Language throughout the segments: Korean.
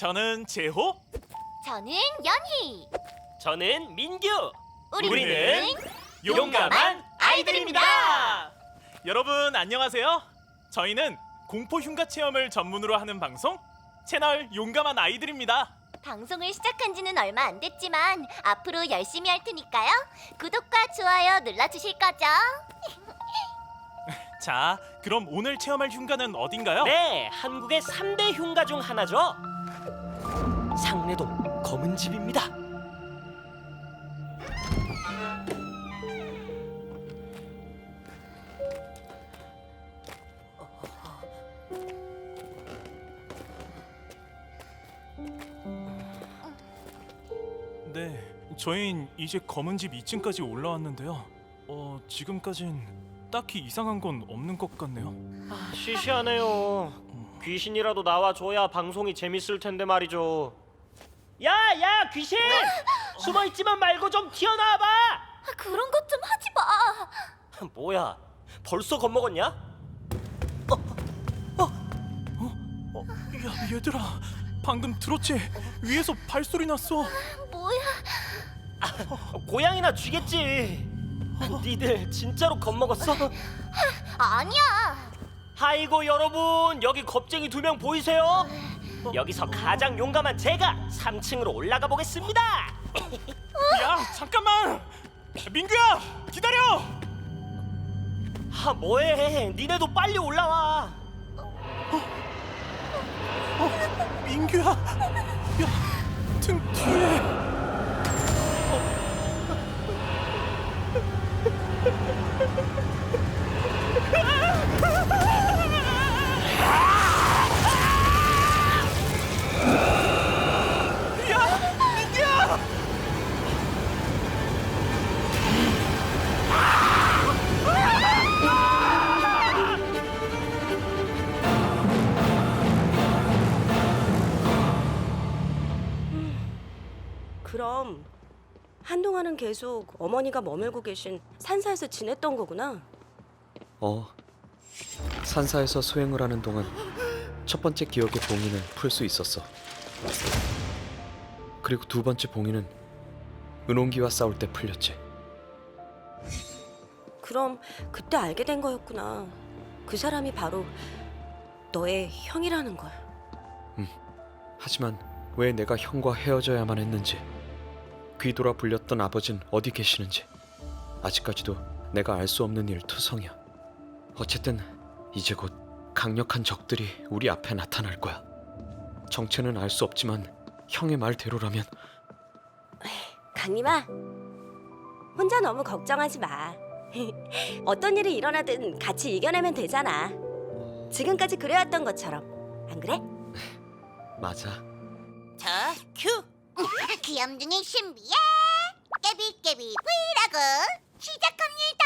저는 제호. 저는 연희. 저는 민규. 우리는 용감한 아이들입니다. 여러분 안녕하세요. 저희는 공포 흉가 체험을 전문으로 하는 방송 채널 용감한 아이들입니다. 방송을 시작한 지는 얼마 안 됐지만 앞으로 열심히 할 테니까요. 구독과 좋아요 눌러주실 거죠? 자, 그럼 오늘 체험할 흉가는 어딘가요? 네, 한국의 3대 흉가 중 하나죠. 상례동 검은 집입니다. 네, 저희는 이제 검은 집 2층까지 올라왔는데요. 어, 지금까진 딱히 이상한 건 없는 것 같네요. 아, 시시하네요. 귀신이라도 나와줘야 방송이 재밌을 텐데 말이죠. 야, 야, 귀신! 숨어 있지만 말고 좀 튀어나와 봐. 아, 그런 것 좀 하지 마. 뭐야? 벌써 겁먹었냐? 야, 얘들아, 방금 들었지? 위에서 발소리 났어. 뭐야? 고양이나 쥐겠지. 니들 진짜로 겁먹었어? 아니야. 아이고 여러분 여기 겁쟁이 두 명 보이세요? 여기서 가장 용감한 제가 3층으로 올라가 보겠습니다. 야, 잠깐만. 민규야, 기다려. 아 뭐해? 니네도 빨리 올라와. 민규야, 야, 등 뒤에. 그럼 한동안은 계속 어머니가 머물고 계신 산사에서 지냈던 거구나. 어. 산사에서 수행을 하는 동안 첫 번째 기억의 봉인을 풀 수 있었어. 그리고 두 번째 봉인은 은홍기와 싸울 때 풀렸지. 그럼 그때 알게 된 거였구나. 그 사람이 바로 너의 형이라는 걸. 하지만 왜 내가 형과 헤어져야만 했는지, 귀돌아 불렸던 아버진 어디 계시는지, 아직까지도 내가 알 수 없는 일 투성이야. 어쨌든 이제 곧 강력한 적들이 우리 앞에 나타날 거야. 정체는 알 수 없지만 형의 말대로라면 강림아, 혼자 너무 걱정하지 마. 어떤 일이 일어나든 같이 이겨내면 되잖아. 지금까지 그래왔던 것처럼. 안 그래? 맞아. 자, 큐! 귀염둥이 신비의 깨비깨비 브이라고 시작합니다.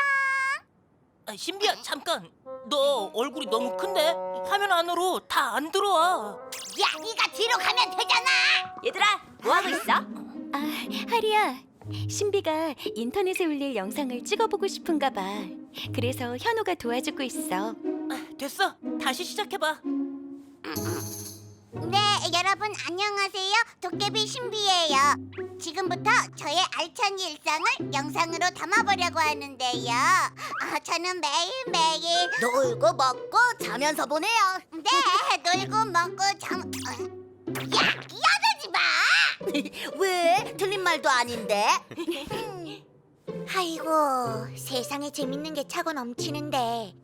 아, 신비야, 잠깐. 너 얼굴이 너무 큰데? 화면 안으로 다 안 들어와. 야, 네가 뒤로 가면 되잖아. 얘들아, 뭐 하고 있어? 아, 하리야. 신비가 인터넷에 올릴 영상을 찍어보고 싶은가 봐. 그래서 현우가 도와주고 있어. 아, 됐어. 다시 시작해봐. 네, 여러분 안녕하세요. 도깨비 신비예요. 지금부터 저의 알찬 일상을 영상으로 담아보려고 하는데요. 아, 저는 매일매일 놀고 먹고 자면서 보내요. 네, 놀고 먹고 잠... 야, 야하지 마! 왜? 틀린 말도 아닌데. 아이고, 세상에 재밌는 게 차고 넘치는데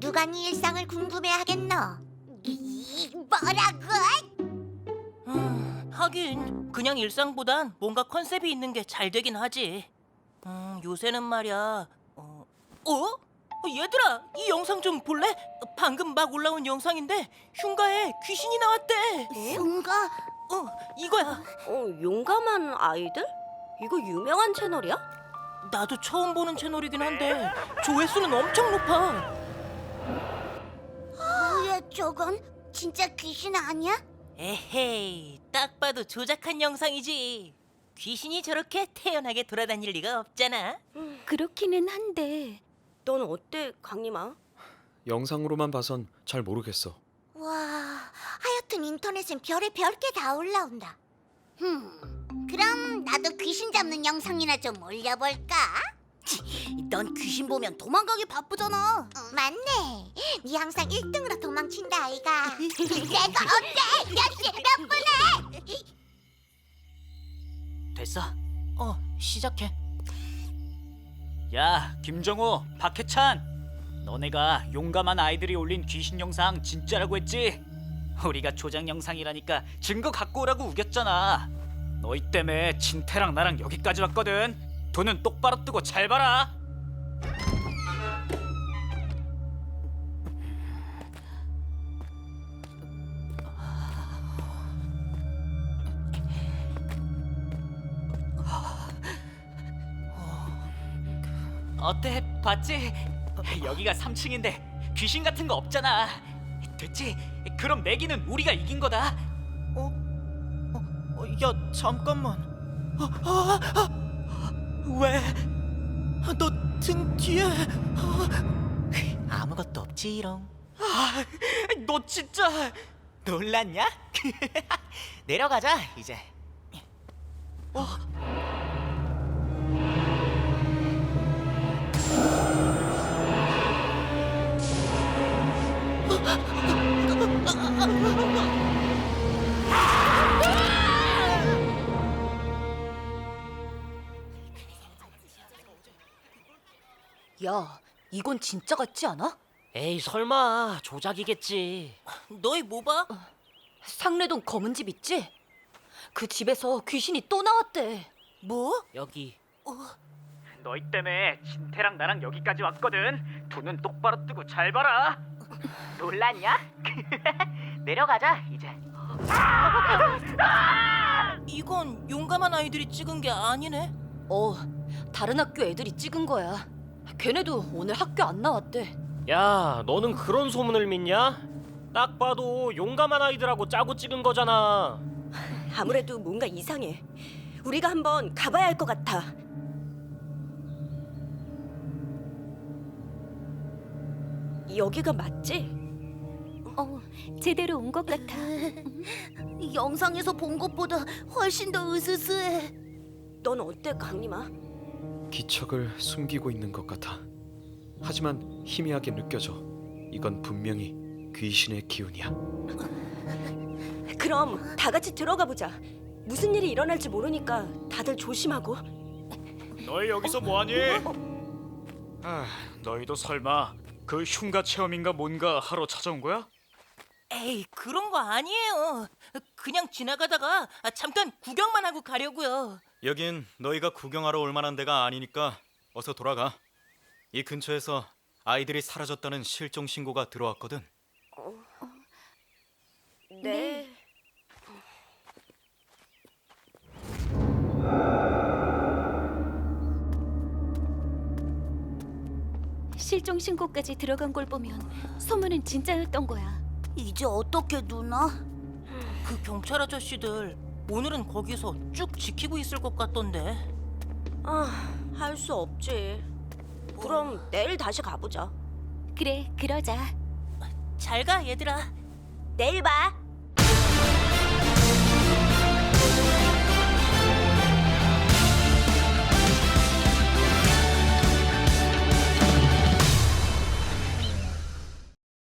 누가 네 일상을 궁금해하겠노? 이, 뭐라고? 음, 하긴 그냥 일상보단 뭔가 컨셉이 있는 게 잘 되긴 하지. 음, 요새는 말이야. 어? 어? 얘들아, 이 영상 좀 볼래? 방금 막 올라온 영상인데 흉가에 귀신이 나왔대. 뭔가 어, 이거야. 어, 용감한 아이들? 이거 유명한 채널이야? 나도 처음 보는 채널이긴 한데 조회수는 엄청 높아. 뭐야 저건? 진짜 귀신 아니야? 에헤이, 딱 봐도 조작한 영상이지. 귀신이 저렇게 태연하게 돌아다닐 리가 없잖아. 그렇기는 한데 넌 어때, 강림아? 영상으로만 봐선 잘 모르겠어. 와, 하얗 같은 인터넷엔 별의 별게 다 올라온다. 흠, 그럼 나도 귀신 잡는 영상이나 좀 올려볼까? 넌 귀신 보면 도망가기 바쁘잖아. 맞네. 네 항상 1등으로 도망친다 아이가. 내가 어때? 몇시 몇 분에? 됐어. 어, 시작해. 야, 김정우, 박해찬. 너네가 용감한 아이들이 올린 귀신 영상 진짜라고 했지? 우리가 조작 영상이라니까 증거 갖고 오라고 우겼잖아. 너희 때문에 진태랑 나랑 여기까지 왔거든. 돈은 똑바로 뜨고 잘 봐라. 어때? 봤지? 여기가 3층인데 귀신 같은 거 없잖아. 됐지? 그럼 내기는 우리가 이긴 거다. 어, 야, 잠깐만. 아, 왜? 너 등 뒤에 아무것도 없지롱. 아, 너 진짜 놀랐냐? 내려가자 이제. 야, 이건 진짜 같지 않아? 에이 설마 조작이겠지. 너희 뭐 봐? 상례동 검은 집 있지? 그 집에서 귀신이 또 나왔대. 뭐? 여기 너희 때문에 진태랑 나랑 여기까지 왔거든. 돈은 똑바로 뜨고 잘 봐라. 놀랐냐? 내려가자 이제. 이건 용감한 아이들이 찍은 게 아니네. 어, 다른 학교 애들이 찍은 거야. 걔네도 오늘 학교 안 나왔대. 야 너는 그런 소문을 믿냐? 딱 봐도 용감한 아이들하고 짜고 찍은 거잖아. 아무래도 뭔가 이상해. 우리가 한번 가봐야 할 것 같아. 여기가 맞지? 어, 제대로 온 것 같아. 영상에서 본 것보다 훨씬 더 으스스해. 넌 어때, 강림아? 기척을 숨기고 있는 것 같아. 하지만 희미하게 느껴져. 이건 분명히 귀신의 기운이야. 그럼 다 같이 들어가 보자. 무슨 일이 일어날지 모르니까 다들 조심하고. 너희 여기서 뭐하니? 아, 너희도 설마 그 흉가 체험인가 뭔가 하러 찾아온 거야? 에이, 그런 거 아니에요. 그냥 지나가다가 아, 잠깐 구경만 하고 가려고요. 여긴 너희가 구경하러 올 만한 데가 아니니까 어서 돌아가. 이 근처에서 아이들이 사라졌다는 실종 신고가 들어왔거든. 네. 실종 신고까지 들어간 걸 보면 소문은 진짜였던 거야. 이제 어떻게 누나? 그 경찰 아저씨들 오늘은 거기서 쭉 지키고 있을 것 같던데. 아, 할 수 없지. 그럼 어. 내일 다시 가보자. 그래, 그러자. 잘 가 얘들아. 내일 봐.